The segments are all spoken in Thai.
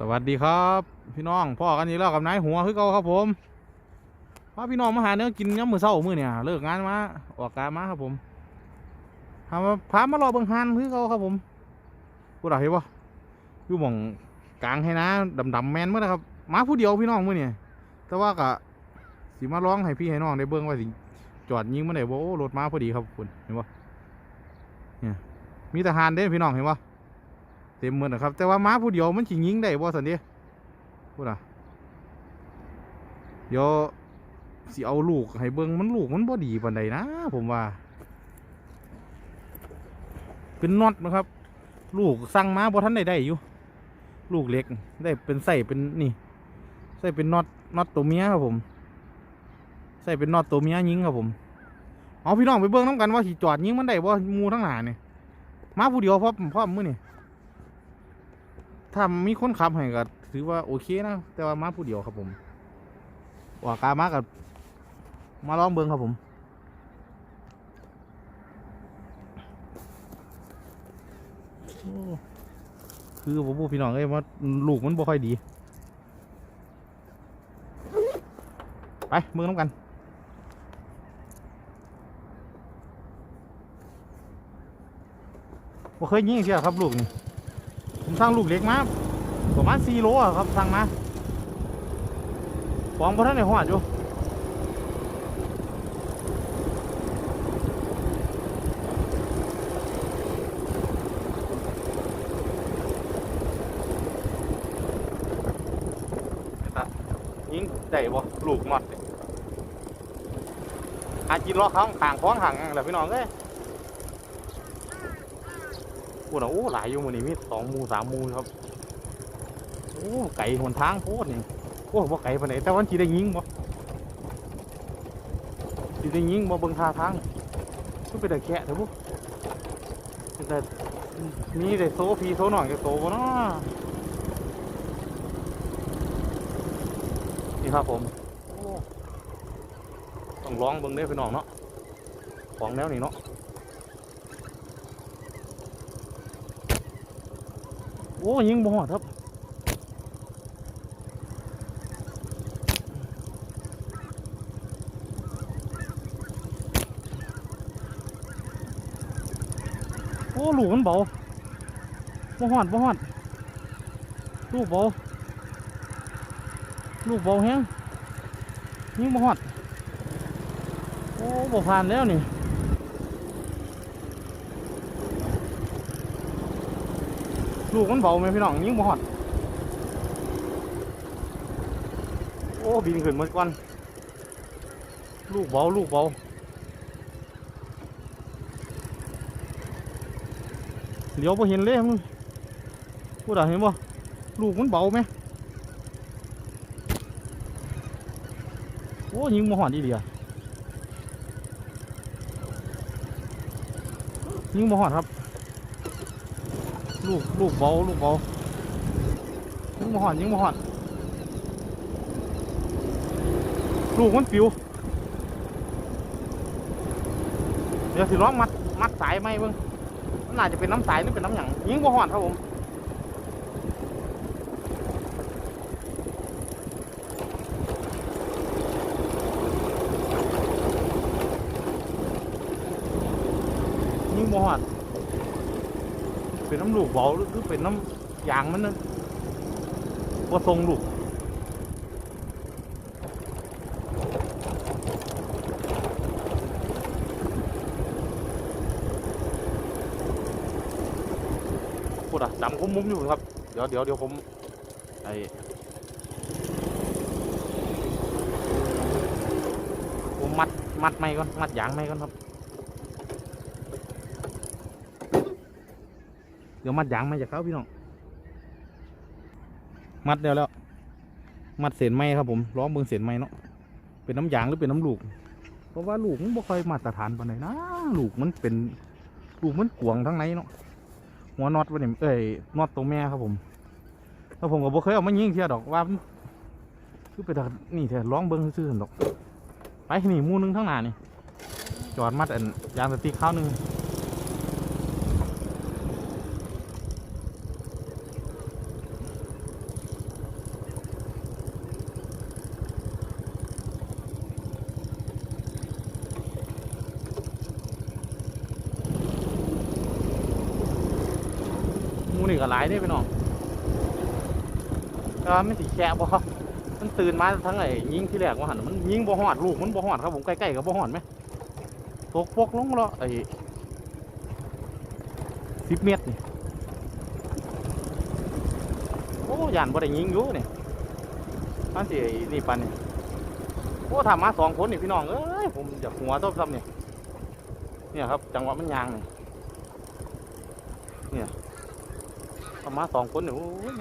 สวัสดีครับ พี่น้องพ่อกันนี้แล้วกับนายหัวคือเก่าครับผมพาพี่น้องมาหาเนื้อกินย้ำมือเศร้ามือเนี่ยเลิกงานมาออกกามาครับผมพามาพามารอเบิ่งฮานคือเก่าครับผมพูดอะไรวะอยู่หม่องกลางให้นะดำๆแมนเมื่อนะครับมาผู้เดียวพี่น้องมือเนี่ยแต่ว่าก็สิมาร้องให้พี่ให้น้องได้เบิ่งว่าสิจอดยิงเมื่อไหร่โอ้รถมาพอดีครับคุณเห็นปะเนี่ยมีทหารเด้พี่น้องเห็นปะ เต็มหมือนะครับ แต่ว่าม้าผู้เดียวมันชิยิงได้บ่สันเดีพูดอะเดี๋ยวสิเอาลูกให้เบิ่งมันลูกมันบ่ดีปานใดนะ ผมว่า เป็นน็อตนะครับ ลูกสั่งมาบ่ทันได้ได้อยู่ ลูกเล็กได้เป็นใส่เป็นนี่ใส่เป็นน็อตน็อตตัวเมียครับผมใส่เป็นน็อตตัวเมียยิงครับผมเอาพี่น้องไปเบิ่งน้ำกันว่าสิจอดยิงมันได้บ่มูทั้งหลายนี่ยมาผู้เดียวพร้อมพร้อมมื้อนี่ ถ้ามีคนขับให้ก็ถือว่าโอเคนะ แต่ว่ามาผู้เดียวครับผมว่ากามากับมาลองเบิ้งครับผม คือผมพูดพี่น้องเอ้ยว่าลูกมันบ่ค่อยดี ไปเมืองน้ำกันบ่เคยยิงเชียครับลูกนี่ ผมสั่งลูกเล็กมาประมาณสี่โลอะครับสั่งมาฟองพระท่านในหัวอยู่ยิงได้บ่ลูกหมดหากินล้อเขางห่างฟ้องห่างแหละพี่น้องเอ้ย พูดนะโอ้หลายอยู่มือนี้มีสองมูสามมูครับโอ้ไก่หนทางโคตรนี่โอ้บ่ไก่ปานไหนแต่วันจีได้ยิงบ่จีได้ยิงบ่เบิ่งท่าทางก็เป็นแต่แค่เถอะบุแต่มีแต่โซพีโซหน่อยก็โตบ่เนาะนี่ครับผมต้องลองเบิ่งได้พี่น้องเนาะของแนวนี้เนาะ อ้ยิงบ่ฮอดครับโอ้ลูกมันเบาบ่ฮอดบ่ฮอดลูกเบาลูกเบาแฮงยิงบ่ฮอดโอ้บ่ผ่านแล้วนี่ ลูกมันเบาไหมพี่น้องยิ่งบ่ฮอดโอ้บินขึ้นเมือนกันลูกเบาลูกเบาเดี๋ยวพอเห็นเลยมึงพูดอะไรเห็นบ่ลูกมันเบาไหมโอ้ยิงบ่ฮอดดีเดียยิงบ่ฮอดครับ ลูกลูกเบาลูกเบายิงมาหอนยิงมาหอนลูกมันปิว เดี๋ยวสิร้องมัดมัดสายไหมเบิ่งมันน่าจะเป็นน้ำสายหรือเป็นน้ำหยังยิงมาหอนครับผมยิงมาหอน เป็นน้ำลูกเบาหรือเป็นน้ำยางมันนะว่าทรงลูกพูดอะดำคุ้มมุ้มอยู่ครับ เดี๋ยวเดี๋ยวเดี๋ยวผมไอผมมัดมัดไม่ก่อน มัดยางไม่ก่อนครับ ดี๋ยวมัดยางมาจากเขาพี่น้อง มัดเดียวแล้ว มัดเศษไม้ครับผมล้อมเบืองเศษไม้เนาะ เป็นน้ำยางหรือเป็นน้ำลูก เพราะว่าลูกมันบ่ค่อยมาตรฐานปานใดนะ ลูกมันเป็นลูกมันกวงทั้งในเนาะ หัวน็อตวันนี้เอ้ยน็อตตรงแม่ครับผมแล้วผมก็บ่เคยเอามายิงเทียดอกว่าคือไปแต่นี่เถอะร้องเบิ้งซื่อๆดอก ไปนี่มูนึงทั้งหน้านี่ จอดมัดอันยางสติ๊กข้าวหนึง ก็หลายเด้พี่น้องแต่ว่ามันสิแฉะบ่มันตื่นมาทั้งไอ้ยิงที่แรกว่าหันมันยิงบ่ฮอดลูกมันบ่ฮอดครับผมใกล้ๆกับบ่ฮอดไหมตกพวกลงแล้วไอ้สิบเมตรนี่โอ้ยานบ่ได้ยิงอยู่นี่มันสิไอ้นี่ปันนี่โอ้ทำมาสองคนนี่พี่น้องเอ้ยผมอยากหัวต้มซ้ำนี่เนี่ยครับ จังหวะมันยางนี่เนี่ย ทำมาสองคนหนี่โอ้ย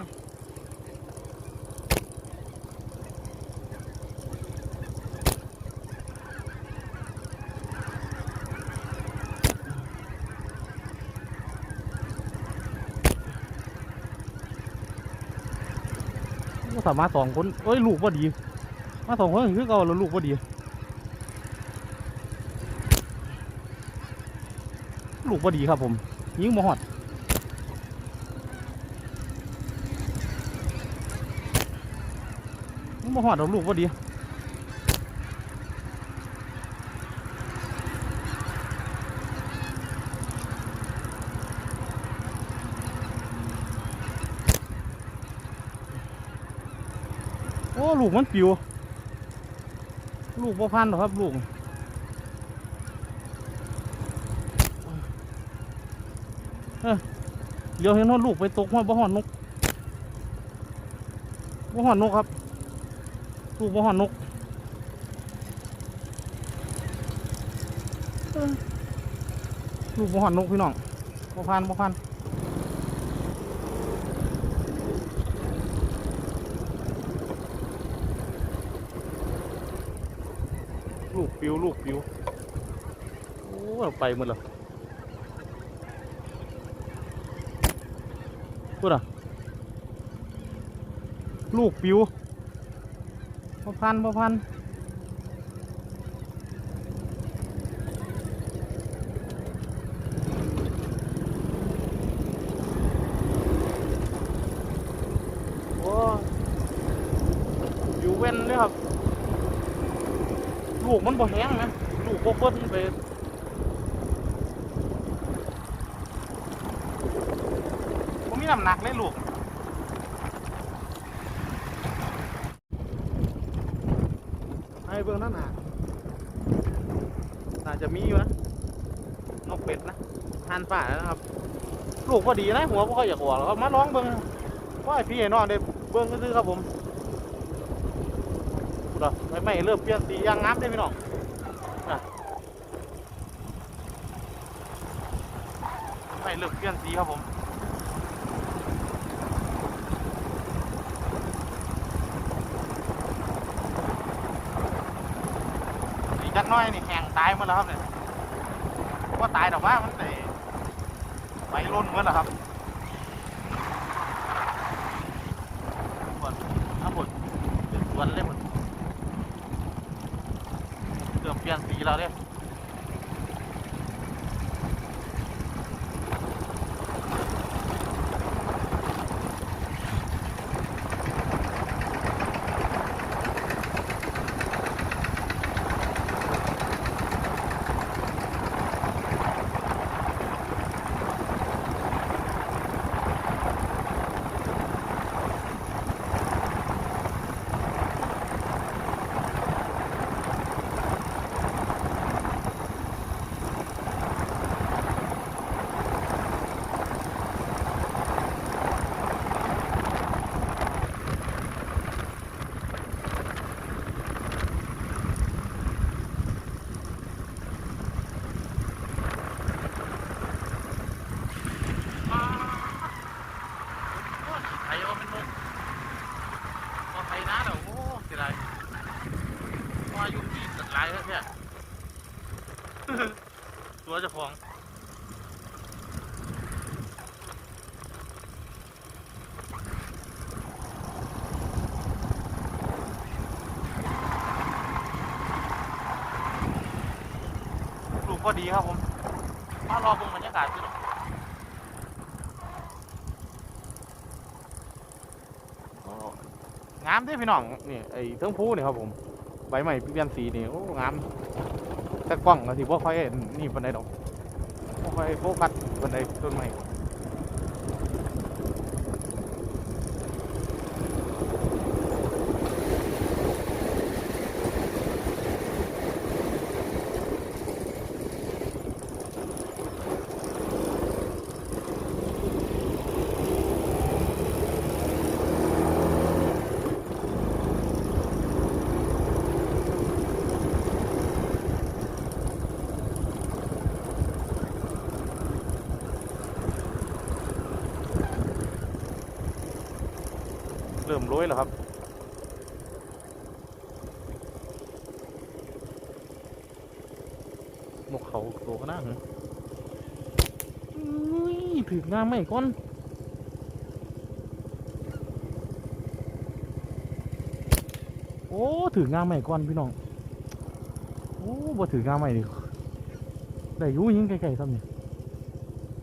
ก็สามารถสองคนเอ้ย ลูกว่าดี มาสองคนคือเก่าแล้วลูกว่าดี ลูกว่าดีครับผม ยิงมาหอด ยิงมาหอดเราลูกว่าดีโอ้ลูกมันปิว ลูกบ่พันหรอครับลูกเออเดี๋ยวเห็นว่าลูกไปตกหัวบ่หอนนกบ่หอนนกครับ กบ่หอนนกลูกบ่หอนนกพี่น้องบ่พันบ่พันลูกปิวลูกปิวโอ้เอาไปหมดแล้วพูดอะลูกปิว พันพอพันโอ้อยู่เว้นเลยครับ ลูกมันบ่แห้งนะ ลูกบ่เบิ้ลไปบ่มีน้ำหนักเลยลูกให้เบิ่งนั่นน่ะน่าจะมีอยู่นะ นกเป็ดนะทานป่านะครับ ลูกพอดีนะหัวบ่ค่อยอยากหรอกครับมาลองเบิ่งว่าพี่ให้น้องได้เบิ่งซื่อครับผมพูดอะไม่ไม่เริ่มเปลี่ยนสียางงามได้อพี่น้องไม่เลือกเปลี่ยนสีครับผมอีกจักน้อยนี่แห้งตายหมดแล้วครับเนี่ย ว่าตายแต่ว่ามันไอ้ไปร่นเหมือนนะครับปวดน้ำปวดเป็นสวนเลยหมดเกือบเปลี่ยนสีแล้วเนี่ย ไอ้โอเป็นมุกพอไทยนะเดี๋ยวโอ้เสียดายว่ายุ่ง ดีสักหลายแล้วเนี่ยตัวเจ้าของลูกพอดีครับผมมารอเบิ่งบรรยากาศสิลูกงามเด้พี่น้องนี่ไอ้เทิงผู้นี่ครับผม ใบใหม่เปลี่ยนสีนี่โอ้งามแต่กล้องก็สิบ่ค่อยเห็นนี่ปานไดดอกบ่ค่อยโฟกัสปานไดต้นไม้ เริ่มโรยแล้วครับนกเขาตัวก็น่าหึอุ้ยถึงงามไหมก้อนโอ้ถืองามไหมก้อนพี่น้องโอ้บ่ถืองามไหมดิได้ยุ่ยิงไกลๆซ้ำนี่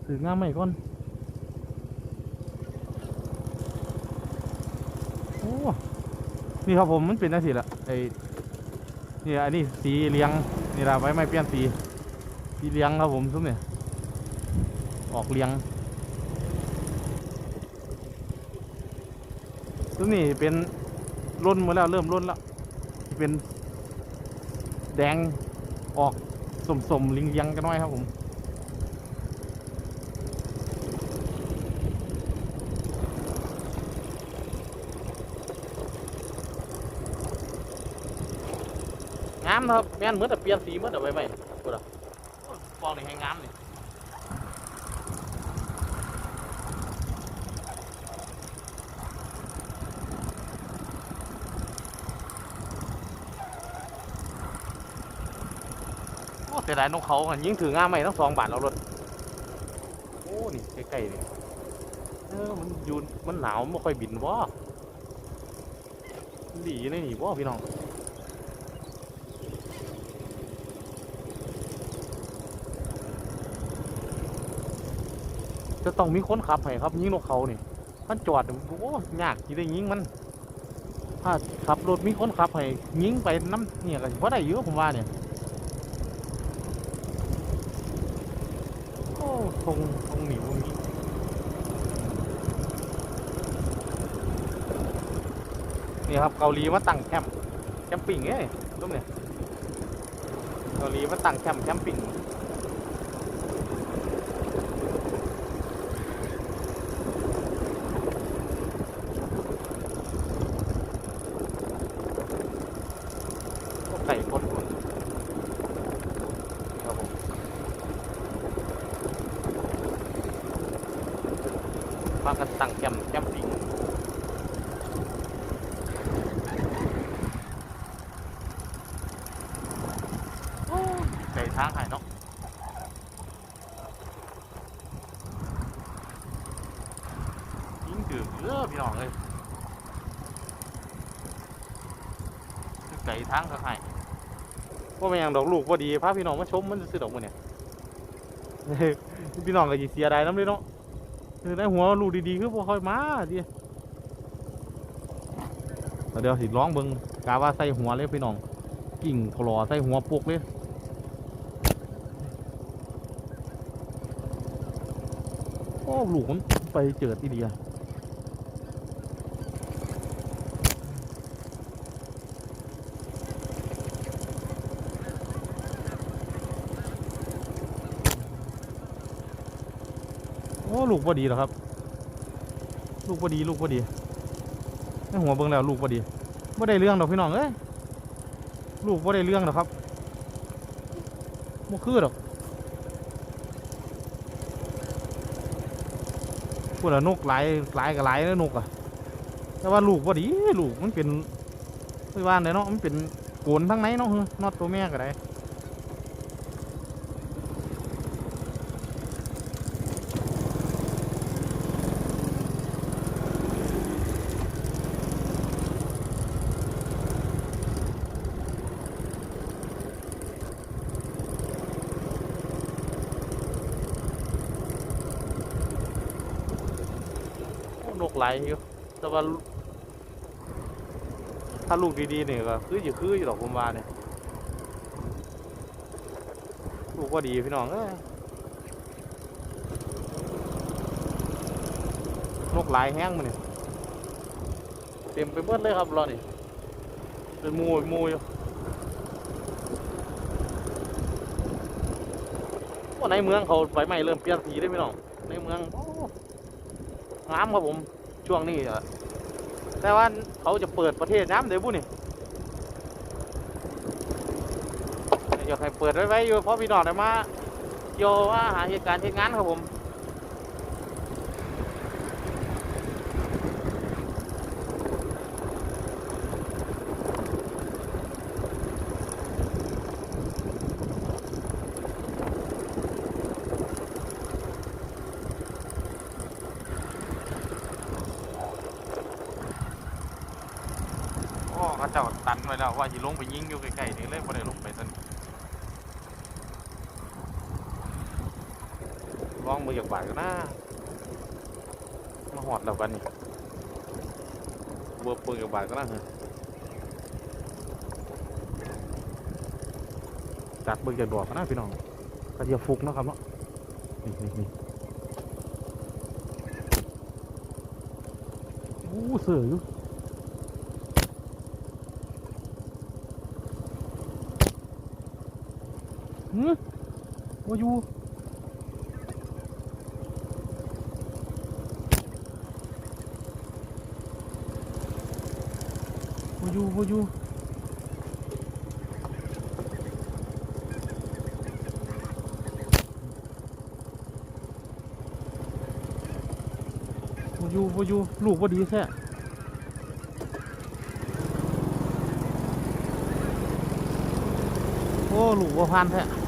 ถืองามไหมก้อน โอ้ นี่ครับผมมันเป็นอะไรละไอ้นี่อันนี้สีเลียงนี่ละไว้ไม่เปลี่ยนสีสีเลียงครับผมซุ้มเนี่ยออกเลียงซุ้มนี่เป็นร่นมาแล้วเริ่มร่นแล้วเป็นแดงออกสมๆเลียงกันหน่อยครับผมามนะครับแม่นเหมือนแต่เปลี่ยนสีเหมือนแต่ใบไม้กูละฟองนี่ให้งามนี่โอ้เสียดายนกเขากันยิงถืองามไมทั้องสองบาทเรารถโอ้นี่ใกล้ๆนี่เออมันยูนมันหนาวมันไม่ค่อยบินวะดีเลยนี่วะพี่น้อง จะต้องมีคนขับให้ครับยิงนกเขานี่มันจอดโอ้ยากที่ได้ยิงมัน ถ้าขับรถมีคนขับให้ยิงไปน้ำเนี่ยก็เพราะได้เยอะผมว่าเนี่ยโอ้ทงทงหนีตรงนี้นี่ครับเกาหลีมาตั้งแคมป์แคมปิ้งเอ้ยตุ้มเนี่ยเกาหลีมาตั้งแคมป์แคมปิ้ง ก็ไก่คนคนครับผมพา กันตั้งแคมป์แคมปิ้งโอ้ยไก่ทางหายเนาะยิงดื่มเยอะพี่น้องเลยคือไก่ทางก็หายว่าเป็นอย่างดอกลูกว่าดีพาพี่น้องมาชมมันจะซื้อดอกมันเนี่ยพี่น้องก็สิเสียดายน้ำเลยเนาะ ได้หัวลูกดีๆคือพวกค่อยมาดิเดี๋ยวสิร้องเบิงกาว่าใส่หัวเลยพี่น้องกิ่งถลอใส่หัวปุกเลยโอ้ลูกมันไปเจิดอีเดีย อ้ลูกพอดีแล้วครับ ลูกพอดีลูกพอดีในหัวเบิ่งแล้วลูกพอดีไม่ได้เรื่องดอกพี่น้องเอ้ยลูกไม่ได้เรื่องหรอกครับบ่คือดอกพูดละนกหลายหลายกับหลายนะนกอะแต่ว่าลูกพอดีลูกมันเป็นไม่ว่าไหนเนาะมันเป็นโกนทั้งไหนเนาะเฮ้ยนอดตัวแม่ก็ได้ หลายอยู่ แต่ว่า ถ้าลูกดีๆเนี่ยก็คืออยู่คืออยู่ดอกผมว่าเนี่ยลูกว่าดีพี่น้องเอ้ยนกหลายแห้งมันเนี่ยเต็มไปหมดเลยครับรอนี่เป็นมูมูอยู่ในเมืองเขาไฟไหม้เริ่มเปลี่ยนสีได้พี่น้องในเมืองโอ้งามครับผม ช่วงนี้อแต่ว่าเขาจะเปิดประเทศน้ำเดี๋ยวบุนี่อยากให้เปิดไว้ไว้อยู่เพราะพี่น้องได้มาโยว่าหาเหตุการณ์เหตุงานครับผม เจ้าตันไว้แล้วว่าสิลงไปยิงอยู่ใกล้ๆนี่เลยบ่ได้ลงไปซั่นลองมืออยากบาดกันนะมาหอดแล้วกันนี่เบอร์ปืนอยากบาดกันนะเหรอจัดเบิ่งจะดอกกันนะพี่น้องกระเทียมฟุกนะครับเนาะนี่นี่นี่อู้เสืออยู่ หืมว่าอยู่ว่าอยู่ว่าอยู่ว่าอยู่ว่าอยู่ลูกว่าดีแท้โอ้ลูกว่าพันแท้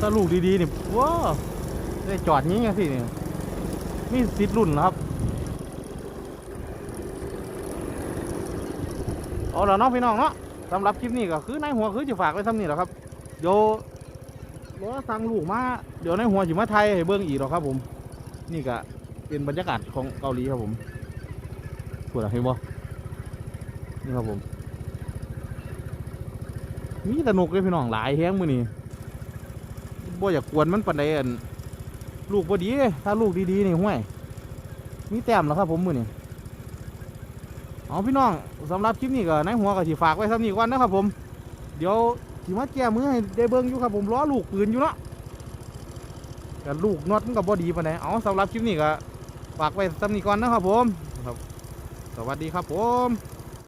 ถ้าลูกดีๆนี่ว้าได้จอดนี้ไงสิเนี่ยมีสิทธิ์รุ่นเหรอครับเอาล้วเนาะพี่น้องเนาะสำหรับคลิปนี้ก็คือในหัวคือจะฝากไว้ทำนี่แหละครับเดี๋ยวรอสั่งลูกมาเดี๋ยวในหัวจิมาไทยให้เบิ้งอีกหรอครับ ผม นี่ก็เป็นบรรยากาศของเกาหลีครับผมปวดอะไรบ่นี่ครับผม มีแต่นกเลยพี่น้องหลายแห้งมือนี่ บ่อยากกวนมันปานใดอันลูกบ่ดี ถ้าลูกดีๆนี่ห้วย มีแต้มแล้วครับผมมือนี้เอาพี่น้องสำหรับคลิปนี้ก็ในหัวก็สิฝากไว้ซ้ำนี้ก่อนนะครับผม เดี๋ยวสิมาแก้มือให้ได้เบิ่งอยู่ครับผมล้อลูกปืนอยู่เนาะแต่ลูกน็อตมันก็บ่ดีปานใดเอาสำหรับคลิปนี้ก็ฝากไว้ซ้ำนี้ก่อนนะครับผมครับ สวัสดีครับผม